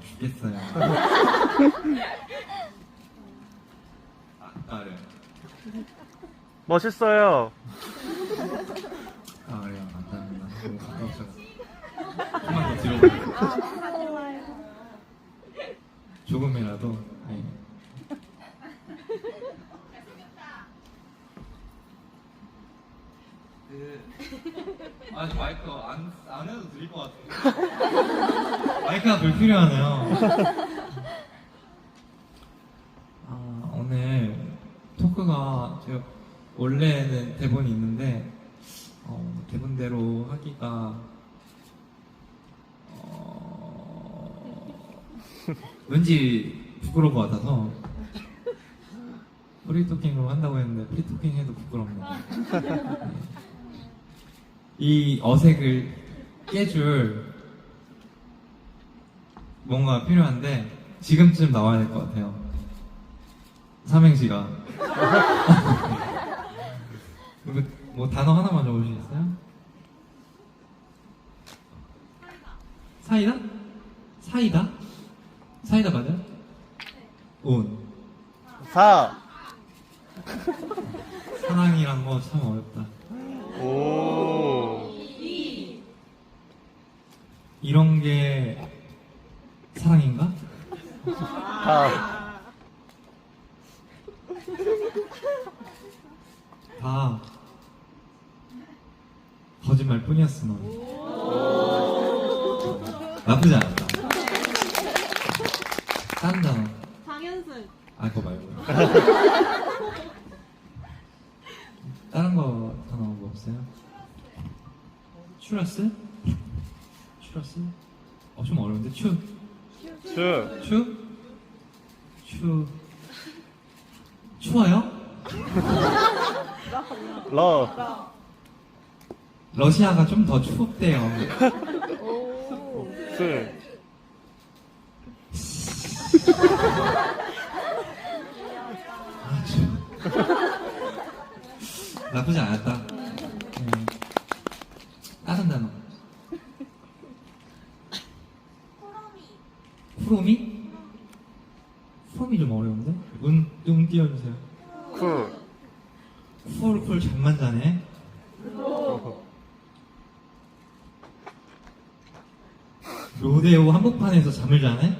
죽겠어요. 아, 아 그래요. 멋있어요. 아 그래요. 감사합니다. 너무 가까우셔서. 조금만 더 들어볼게요. 조금이라도. 네. 그, 아, 저 마이크 안, 안 해도 드릴 것 같은데. 마이크가 불필요하네요. 아, 오늘 토크가 제가 원래는 대본이 있는데, 어, 대본대로 하기가, 어, 왠지 부끄러울 것 같아서, 프리토킹으로 한다고 했는데, 프리토킹 해도 부끄럽네요. 이 어색을 깨줄 뭔가 필요한데 지금쯤 나와야 될 것 같아요. 삼행시가. 그리고 뭐 단어 하나만 적어주시겠어요? 사이다? 사이다? 사이다 맞아요? 온. 사. 사랑이란 거 참 어렵다. 오. 이런 게 사랑인가? 다. 다 거짓말 뿐이었으면 나쁘지 않았다. 다른 단어. 장현승 아, 그거 말고요. 다른 거 단어 뭐 없어요? 추러스? 추러스? 어, 좀 어려운데? 추? 추. 추? 추? 추워요? 러. 러시아가 좀 더 추웠대요. 스. 아, 추워. 나쁘지 않았다. 음. 다른 단어. 후로미? 후로미 좀 어려운데? 운, 운 띄워주세요. 쿨. 쿨 쿨 잠만 자네. 로데오 한복판에서 잠을 자네?